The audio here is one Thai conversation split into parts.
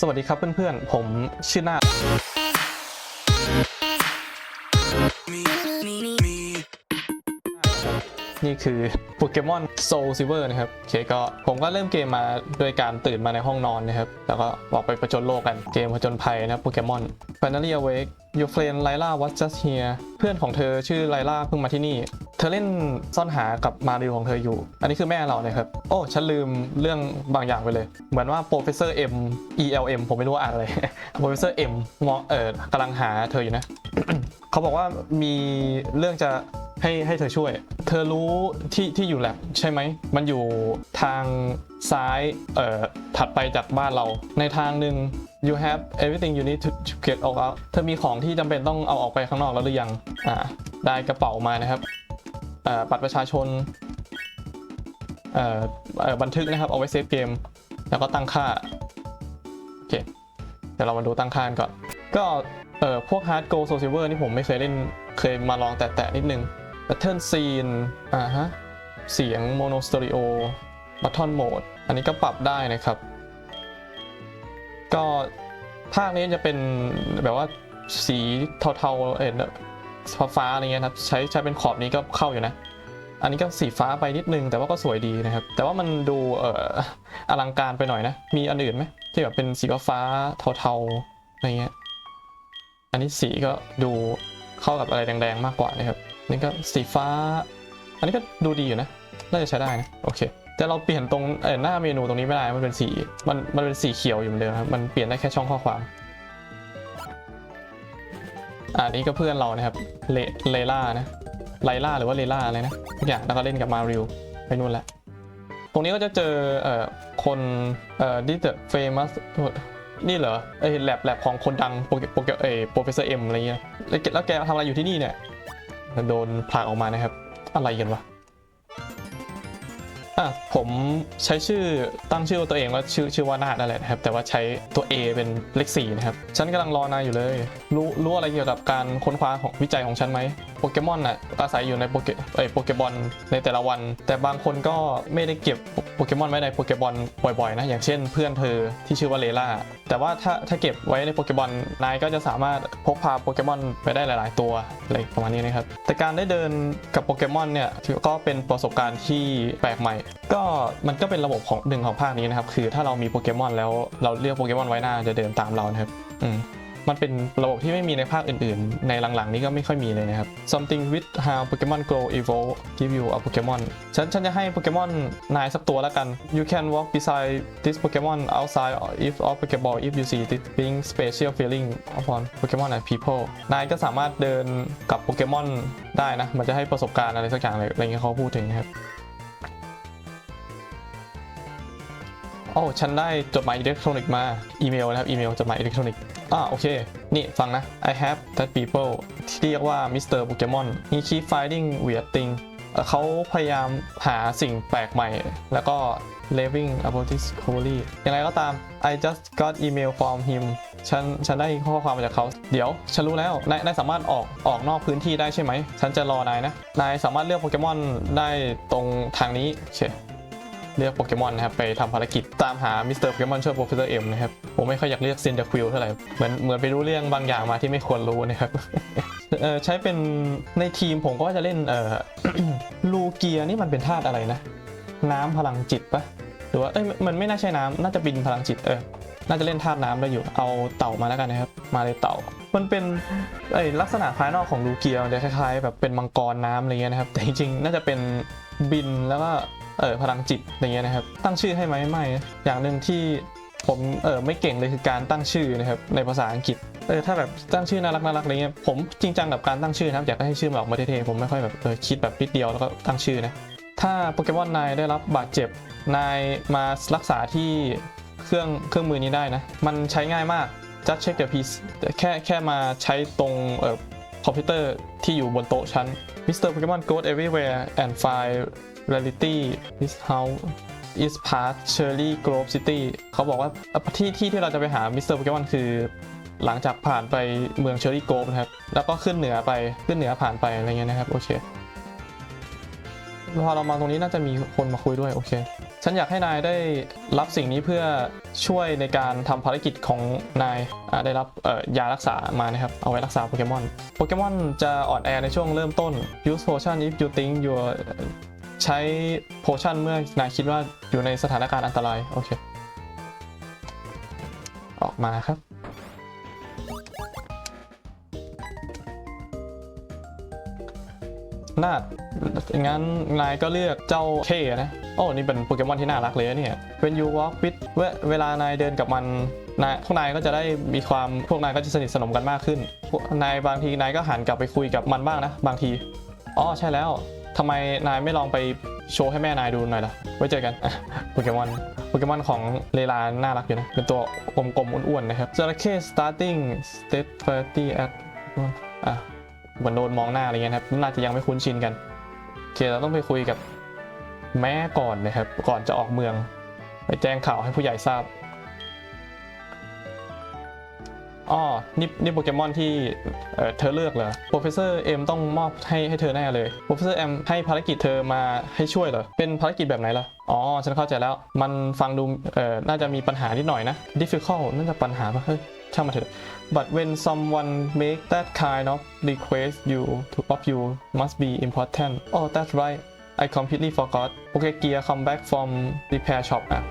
สวัสดีครับเพื่อนๆ ผมชื่อนา นี่คือโปเกมอนโซลซิเวอร์นะครับโอเคก็ผมก็เริ่มเกมมาโดยการตื่นมาในห้องนอนนะครับ แล้วก็ออกไปประจนโลกกันเกมผจญภัยนะโปเกมอน Finally Awake Your friend Layla was just here เพื่อนของเธอชื่อไลล่าเพิ่งมาที่นี่ เธอเล่นซ่อนหากับมาริวของเธออยู่ อันนี้คือแม่เรานะครับ โอ้ ฉันลืมเรื่องบางอย่างไปเลย เหมือนว่า Professor M ELM ผมไม่รู้อ่านอะไร Professor M มองเออกำลังหาเธออยู่นะ เขาบอกว่ามีเรื่องจะ ให้ให้เธอช่วย เธอรู้ที่ที่อยู่แลบใช่ไหม มันอยู่ทางซ้ายเอ่อถัดไปจากบ้านเรา ในทางหนึ่ง you have everything you need to get out เธอมีของที่จำเป็นต้องเอาออกไปข้างนอกแล้วหรือยัง อ่า ได้กระเป๋ามานะครับเอ่อบัตรประชาชนเอ่อเอ่อบันทึกนะครับ เอาไว้เซฟเกม แล้วก็ตั้งค่า โอเค เดี๋ยวเรามาดูตั้งค่าก่อน ก็เอ่อพวก Hard Gold Soul Silver นี่ผมไม่เคยเล่นเคยมาลองแตะๆนิดนึง Pattern Scene อ่าฮะ เสียง Mono Stereo Button Mode อันนี้ก็ปรับได้นะครับ ก็ภาคนี้จะเป็นแบบว่าสีเทาๆเอ็นฟ้าฟ้าๆอะไรเงี้ยครับ ใช้ใช้เป็นขอบนี้ก็เข้าอยู่นะ อันนี้ก็สีฟ้าไปนิดนึง แต่ว่าก็สวยดีนะครับ แต่ว่ามันดูเอ่ออลังการไปหน่อยนะ มีอันอื่นไหมที่แบบเป็นสีฟ้าเทาๆอะไรเงี้ย อันนี้สีก็ดูเข้ากับอะไรแดงๆมากกว่านะครับ นี่ก็สีฟ้า อันนี้ก็ดูดีอยู่นะ น่าจะใช้ได้นะ โอเค แต่เราเปลี่ยนตรงเอ่อหน้าเมนูตรงนี้ไม่ได้ มันเป็นสี มัน มันเป็นสีเขียวอยู่เหมือนเดิมครับ มันเปลี่ยนได้แค่ช่องข้อความอ่านี่ก็เพื่อนเรานะครับ เลเลล่านะ ไลล่าหรือว่าเลล่าอะไรนะทุกอย่างแล้วก็เล่นกับมาริวไปนู่นแหละ ตรงนี้ก็จะเจอ เอ่อ คน เอ่อดิเตอร์เฟมัสนี่เหรอเอ้ยแลบแลบของคนดังโปรโปรเอ้โปรเฟสเซอร์เอ็มอะไรเงี้ยแล้วแกแล้วแกทำอะไรอยู่ที่นี่เนี่ย โดนผลักออกมานะครับ อะไรกันวะอะผมใช้ชื่อตั้งชื่อตัวเองว่าชื่อชื่อว่านาดนั่นแหละนะครับ แต่ว่าใช้ตัว A เป็นเลข4นะครับ ฉันกำลังรอนายอยู่เลย รู้รู้อะไรเกี่ยวกับการค้นคว้าของวิจัยของฉันไหมโปเกมอนน่ะอาศัยอยู่ในโปเกเอ้ยโปเกบอลในแต่ละวัน แต่บางคนก็ไม่ได้เก็บโปเกมอนไว้ในโปเกบอลบ่อยๆนะอย่างเช่น เพื่อนเธอที่ชื่อว่าเลล่าแต่ว่าถ้าถ้าเก็บไว้ในโปเกมอนนายก็จะสามารถพกพาโปเกมอนไปได้หลาย ๆ ตัวอะไรประมาณนี้นะครับแต่การได้เดินกับโปเกมอนเนี่ยถือก็เป็นประสบการณ์ที่แปลกใหม่ ก็มันก็เป็นระบบของหนึ่งของภาคนี้นะครับคือถ้าเรามีโปเกมอนแล้วเราเลือกโปเกมอนไว้หน้าจะเดินตามเรานะครับอืม มันเป็นระบบที่ไม่มีในภาคอื่นๆ ในหลังๆ นี้ก็ไม่ค่อยมีเลยนะครับ something with how Pokemon grow evolve give you a Pokemon ฉันฉันจะให้โปเกมอนนายสักตัวแล้วกัน you can walk beside this Pokemon outside if of Pokeball if you see this being special feeling upon Pokemon and people นายก็สามารถเดินกับโปเกมอนได้นะ มันจะให้ประสบการณ์อะไรสักอย่างเลยอะไรเงี้ยเขาพูดถึงครับ โอ้ฉันได้จดหมายอิเล็กทรอนิกส์มา อีเมลนะครับ อีเมลจดหมายอิเล็กทรอนิกส์อ่าโอเค นี่ฟังนะ I have that people ที่เรียกว่า Mr. Pokemon he keep finding weird thing เอ่อเขาพยายามหาสิ่งแปลกใหม่ แล้วก็ living about discovery อย่างไรก็ตาม I just got email from him ฉันฉันได้ข้อความมาจากเขาเดี๋ยว ฉันรู้แล้ว นายนายสามารถออกออกนอกพื้นที่ได้ใช่ไหม ฉันจะรอนายนะ นายสามารถเลือกโปเกมอนได้ตรงทางนี้เค เลือกโปเกมอนนะครับไปทำภารกิจตามหามิสเตอร์โปเกมอนช่วยโปรเฟสเซอร์เอ็มนะครับผมไม่ค่อยอยากเรียกเซนจาควิลเท่าไหร่เหมือนเหมือนไปรู้เรื่องบางอย่างมาที่ไม่ควรรู้นะครับเออใช้เป็นในทีมผมก็จะเล่นเออลูเกียนี่มันเป็นธาตุอะไรนะ น้ำพลังจิตปะหรือว่าเอ้ยมันไม่น่าใช่น้ำน่าจะบินพลังจิตเออน่าจะเล่นธาตุน้ำได้อยู่ เอาเต่ามาแล้วกันนะครับ มาเลยเต่า มันเป็นเอ้ยลักษณะภายนอกของลูเกียมันจะคล้ายๆ แบบเป็นมังกรน้ำอะไรเงี้ยนะครับ แต่จริงๆ น่าจะเป็นบินแล้วก็ เออพลังจิตอะไรเงี้ยนะครับ ตั้งชื่อให้ไหมไม่ อย่างหนึ่งที่ผมเออไม่เก่งเลยคือการตั้งชื่อนะครับในภาษาอังกฤษเออถ้าแบบตั้งชื่อน่ารักน่ารักอะไรเงี้ยผมจริงจังกับการตั้งชื่อนะครับอยากให้ชื่อมันออกมาเท่ๆผมไม่ค่อยแบบเออคิดแบบนิดเดียวแล้วก็ตั้งชื่อนะถ้าโปเกมอนนายได้รับบาดเจ็บนายมารักษาที่เครื่องเครื่องมือนี้ได้นะ มันใช้ง่ายมาก just check the piece แค่แค่มาใช้ตรงเออคอมพิวเตอร์ที่อยู่บนโต๊ะชั้น Mr. Pokemon goes everywhere and find reality this house is part Cherry Grove City เขาบอกว่าที่ที่ที่เราจะไปหา Mr. Pokemon คือ หลังจากผ่านไปเมืองเชอร์รี่โกฟนะครับ แล้วก็ขึ้นเหนือไปขึ้นเหนือผ่านไปอะไรเงี้ยนะครับ โอเคพอเรามาตรงนี้น่าจะมีคนมาคุยด้วย โอเค ฉันอยากให้นายได้รับสิ่งนี้เพื่อช่วยในการทำภารกิจของนายได้รับยารักษามานะครับ เอาไว้รักษาโปเกมอน โปเกมอนจะอ่อนแอในช่วงเริ่มต้น use potion if you think you're ใช้โพชั่นเมื่อนายคิดว่าอยู่ในสถานการณ์อันตราย โอเค ออกมาครับ นาดงั้นนายก็เลือกเจ้าเคนะ โอ้ นี่เป็นโปเกมอนที่น่ารักเลยเนี่ย When you walk with เวเวลานายเดินกับมันนายพวกนายก็จะได้มีความพวกนายก็จะสนิทสนมกันมากขึ้น พวกนายบางทีนายก็หันกลับไปคุยกับมันบ้างนะ บางที อ๋อ ใช่แล้ว ทำไมนายไม่ลองไปโชว์ให้แม่นายดูหน่อยล่ะ ไว้เจอกันโปเกมอน โปเกมอนของเลลาน่ารักอยู่นะ เป็นตัวกลมๆอ้วนๆนะครับจระเข้ starting state party at อะเหมือนโดนมองหน้าอะไรเงี้ยครับน่าจะยังไม่คุ้นชินกันโอเคเราต้องไปคุยกับแม่ก่อนนะครับ ก่อนจะออกเมือง ไปแจ้งข่าวให้ผู้ใหญ่ทราบ อ๋อนี่นี่โปเกมอนที่เอ่อเธอเลือกเหรอโปรเฟสเซอร์เอ็มต้องมอบให้ให้เธอแน่เลยโปรเฟสเซอร์เอ็มให้ภารกิจเธอมาให้ช่วยเหรอ เป็นภารกิจแบบไหนล่ะ อ๋อ ฉันเข้าใจแล้ว มันฟังดูเอ่อน่าจะมีปัญหานิดหน่อยนะ difficult น่าจะปัญหาปะเฮ้ยช่างมาเถอะ but when someone make that kind of request you to of you must be important oh that's right I completely forgot โปเกเกีย come back from repair shop อะ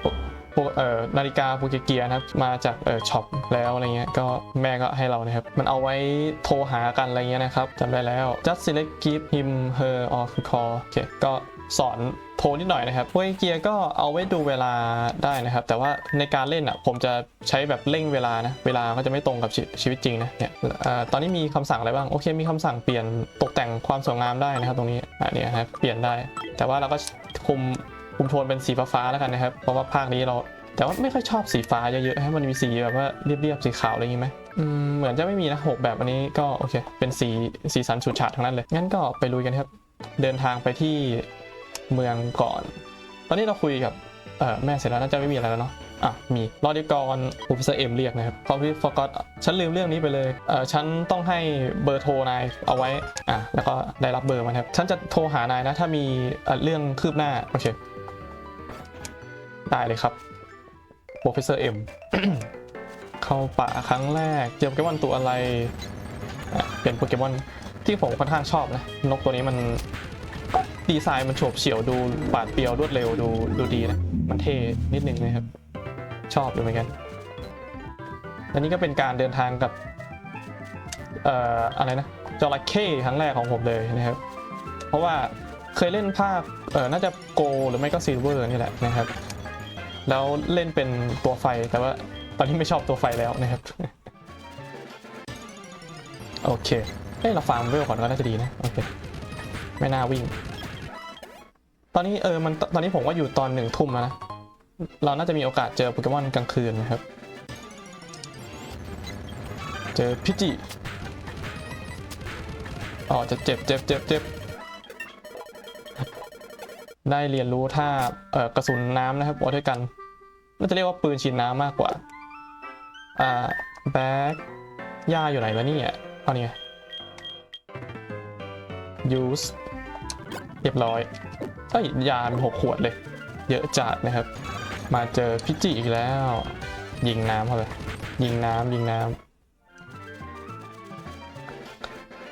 โปโปเอ่อนาฬิกาโปเกเกียนะครับมาจากเอ่อช็อปแล้วอะไรเงี้ยก็แม่ก็ให้เรานะครับมันเอาไว้โทรหากันอะไรเงี้ยนะครับจำได้แล้ว just select give him her or call โอเคก็สอนโทรนิดหน่อยนะครับโปเกเกียก็เอาไว้ดูเวลาได้นะครับ แต่ว่าในการเล่นอะผมจะใช้แบบเร่งเวลานะเวลาก็จะไม่ตรงกับชีชีวิตจริงนะเนี่ยอตอนนี้มีคำสั่งอะไรบ้างโอเคมีคำสั่งเปลี่ยนตกแต่งความสวยงามได้นะครับตรงนี้อะเนี่ยครับเปลี่ยนได้ แต่ว่าเราก็คุม คุมโทนเป็นสีฟ้าๆแล้วกันนะครับ เพราะว่าภาคนี้เรา แต่ว่าไม่ค่อยชอบสีฟ้าเยอะๆให้มันมีสีแบบว่าเรียบๆสีขาวอะไรอย่างงี้ไหมอืมเหมือนจะไม่มีนะหกแบบอันนี้ก็โอเค เป็นสีสีสันฉูดฉาดทั้งนั้นเลยงั้นก็ไปลุยกันครับ เดินทางไปที่เมืองก่อน ตอนนี้เราคุยกับเอ่อแม่เสร็จแล้วน่าจะไม่มีอะไรแล้วเนาะอะมีรอดีกรอุปสรรคเอ็มเรียกนะครับคอมพิวฟอร์กอฉันลืมเรื่องนี้ไปเลยเออฉันต้องให้เบอร์โทรนายเอาไว้อะแล้วก็ได้รับเบอร์มันครับ ฉันจะโทรหานายนะถ้ามีเอ่อเรื่องคืบหน้า โอเค ได้เลยครับโปรเฟสเซอร์เอ็มเข้าป่าครั้งแรก เจอโปเกมอนตัวอะไร เป็นโปเกมอนที่ผมค่อนข้างชอบนะ นกตัวนี้มันดีไซน์มันโฉบเฉี่ยวดูปาดเปียวรวดเร็วดูดูดีนะ มันเท่นิดนึงนะครับ ชอบอยู่เหมือนกันและนี่ก็เป็นการเดินทางกับ เอ่ออะไรนะจระเข้ครั้งแรกของผมเลยนะครับ เพราะว่าเคยเล่นภาคเออน่าจะโกหรือไม่ก็ซิลเวอร์นี่แหละนะครับ แล้วเล่นเป็นตัวไฟแต่ว่าตอนนี้ไม่ชอบตัวไฟแล้วนะครับ โอเคเอ้ยเราฟาร์มเวลก่อนก็น่าจะดีนะ โอเค ไม่น่าวิ่ง ตอนนี้เออมันตอนนี้ผมว่าอยู่ตอนหนึ่งทุ่มแล้วนะ เราน่าจะมีโอกาสเจอโปเกมอนกลางคืนนะครับ เจอพิจิอ๋อจะเจ็บเจ็บเจ็บเจ็บ ได้เรียนรู้ท่าเอ่อกระสุนน้ำนะครับวอเทอร์กันน่าจะเรียกว่าปืนฉีดน้ำมากกว่า อ่าแบ็กยาอยู่ไหนแล้วเนี่ยเอาเนี่ย use เรียบร้อยเอ้ยยามีหกขวดเลย เยอะจัดนะครับ มาเจอพิจิอีกแล้ว ยิงน้ำเข้าไปยิงน้ำยิงน้ำ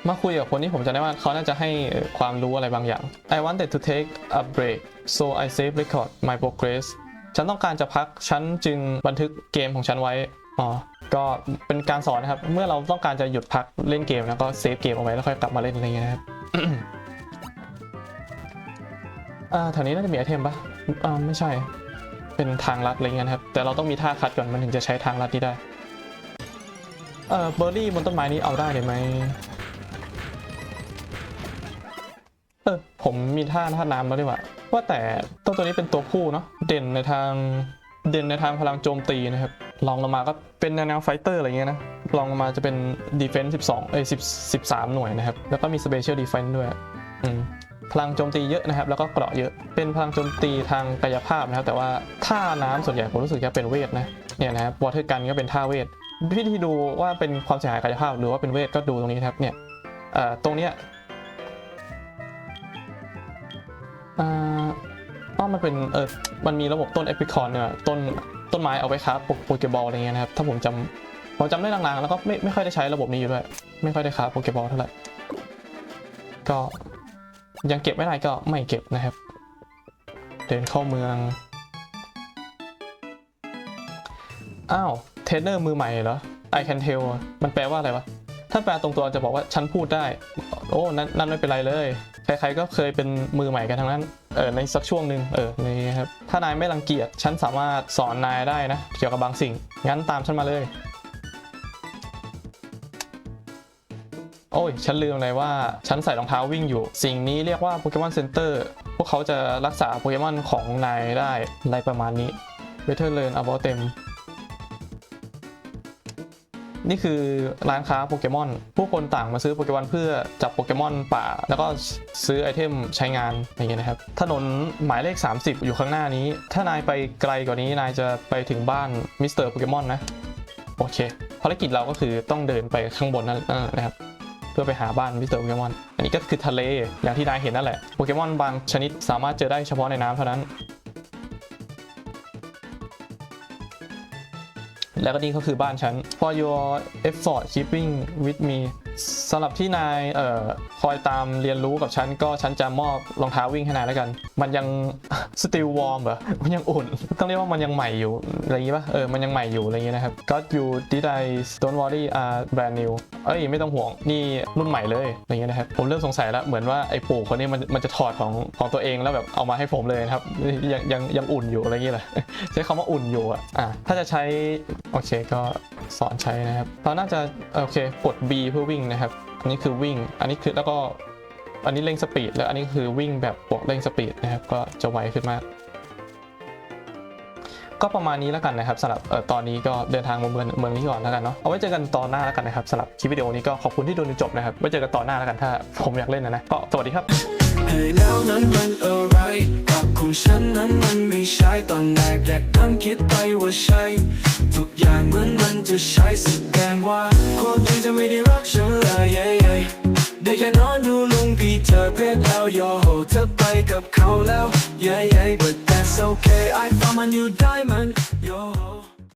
มาคุยกับคนที่ผมจำได้ว่าเขาน่าจะให้ความรู้อะไรบางอย่าง I wanted to take a break so I save record my progress ฉันต้องการจะพัก ฉันจึงบันทึกเกมของฉันไว้ อ๋อ ก็เป็นการสอนนะครับ เมื่อเราต้องการจะหยุดพักเล่นเกมแล้วก็เซฟเกมเอาไว้แล้วค่อยกลับมาเล่นอะไรเงี้ยครับอ่าแถวนี้น่าจะมีไอเทมปะอ่าไม่ใช่ เป็นทางลัดอะไรเงี้ยครับ แต่เราต้องมีท่าคัดก่อนมันถึงจะใช้ทางลัดนี้ได้ เอ่อเบอร์รี่บนต้นไม้นี้เอาได้เลยไหม เออผมมีท่าท่าน้ำแล้วดีกว่า ว่าแต่ตัวตัวนี้เป็นตัวผู้เนาะเด่นในทางเด่นในทางพลังโจมตีนะครับลองลงมาก็เป็นแนวไฟเตอร์อะไรเงี้ยนะลองลงมาจะเป็น defense 12เอ้ย10 13 หน่วยนะครับ แล้วก็มี special defense ด้วยอืมพลังโจมตีเยอะนะครับ แล้วก็เกราะเยอะ เป็นพลังโจมตีทางกายภาพนะครับ แต่ว่าท่าน้ำส่วนใหญ่ผมรู้สึกจะเป็นเวทนะเนี่ยนะครับวอเทอร์กันก็เป็นท่าเวทวิธีดูว่าเป็นความเสียหายกายภาพ หรือว่าเป็นเวทก็ดูตรงนี้ครับเนี่ยเอ่อตรงเนี้ย อ่าอ๋อมันเป็นเออมันมีระบบต้นเอพิคอนเนี่ยต้นต้นไม้เอาไว้ครับโปเกบอลอะไรเงี้ยนะครับถ้าผมจำผมจำได้ลางๆแล้วก็ไม่ไม่ค่อยได้ใช้ระบบนี้อยู่ด้วยไม่ค่อยได้ครับโปเกบอลเท่าไหร่ก็ยังเก็บไม่ได้ก็ไม่เก็บนะครับ เดินเข้าเมืองอ้าวเทรนเนอร์มือใหม่เหรอ I can tell มันแปลว่าอะไรวะ ถ้าแปลตรงตัวจะบอกว่าฉันพูดได้ โอ้นั่นนั่นไม่เป็นไรเลย ใครๆก็เคยเป็นมือใหม่กันทั้งนั้นเออในสักช่วงหนึ่งเออนี่ครับถ้านายไม่รังเกียจฉันสามารถสอนนายได้นะ เกี่ยวกับบางสิ่ง งั้นตามฉันมาเลย โอ้ย ฉันลืมเลยว่าฉันใส่รองเท้าวิ่งอยู่ สิ่งนี้เรียกว่าโปเกมอนเซ็นเตอร์พวกเขาจะรักษาโปเกมอนของนายได้อะไรประมาณนี้ Better Learn About them นี่คือร้านค้าโปเกมอน ผู้คนต่างมาซื้อโปเกมอนเพื่อจับโปเกมอนป่า แล้วก็ซื้อไอเทมใช้งานอย่างเงี้ยนะครับ ถนนหมายเลข 30 อยู่ข้างหน้านี้ ถ้านายไปไกลกว่านี้นายจะไปถึงบ้านมิสเตอร์โปเกมอนนะ โอเค ภารกิจเราก็คือต้องเดินไปข้างบนนั่นนั่นแหละนะครับเพื่อไปหาบ้านมิสเตอร์โปเกมอน อันนี้ก็คือทะเลอย่างที่นายเห็นนั่นแหละ โปเกมอนบางชนิดสามารถเจอได้เฉพาะในน้ำเท่านั้น แล้วก็นี่ก็คือบ้านฉัน for your effort keeping with me สำหรับที่นายเอ่อคอยตามเรียนรู้กับฉันก็ฉันจะมอบรองเท้าวิ่งให้นายแล้วกัน มันยัง still warm เหรอ มันยังอุ่น ต้องเรียกว่ามันยังใหม่อยู่อะไรอย่างงี้ป่ะ เออ มันยังใหม่อยู่อะไรอย่างงี้นะครับ got you did I don't worry are brand new เอ้ยไม่ต้องห่วงนี่รุ่นใหม่เลยอะไรอย่างงี้นะครับ ผมเริ่มสงสัยแล้วเหมือนว่าไอ้ปู่คนนี้มันมันจะถอดของของตัวเองแล้วแบบเอามาให้ผมเลยนะครับ ยังยังยังอุ่นอยู่อะไรอย่างเงี้ยเลยใช้คำว่าอุ่นอยู่อะ อะถ้าจะใช้โอเคก็สอนใช้นะครับเราน่าจะโอเคกด B เพื่อวิ่งนะครับอันนี้คือวิ่ง อันนี้คือแล้วก็อันนี้เร่งสปีดแล้วอันนี้คือวิ่งแบบบวกเร่งสปีดนะครับก็จะไวขึ้นมาก ก็ประมาณนี้แล้วกันนะครับสำหรับตอนนี้ก็เดินทางมาเมืองเมืองนี้ก่อนแล้วกันเนาะเอาไว้เจอกันตอนหน้าแล้วกันนะครับสำหรับคลิปวิดีโอนี้ก็ขอบคุณที่ดูจนจบนะครับไว้เจอกันตอนหน้าแล้วกันถ้าผมอยากเล่นนะนะก็สวัสดีครับ ให้แล้วนั้นมันอะไรกับของฉันนั้นมันไม่ใช่ตอนแรกแรกตั้งคิดไปว่าใช่ทุกอย่างเหมือนมันจะใช้สแสดงว่าคนที่จะไม่ได้รักฉันเลยได้แค่นอนดูลุงปีเธอเพชรแล้วโยโหเธอไปกับเขาแล้วเย้เย้ but that's okay I found my new diamond yo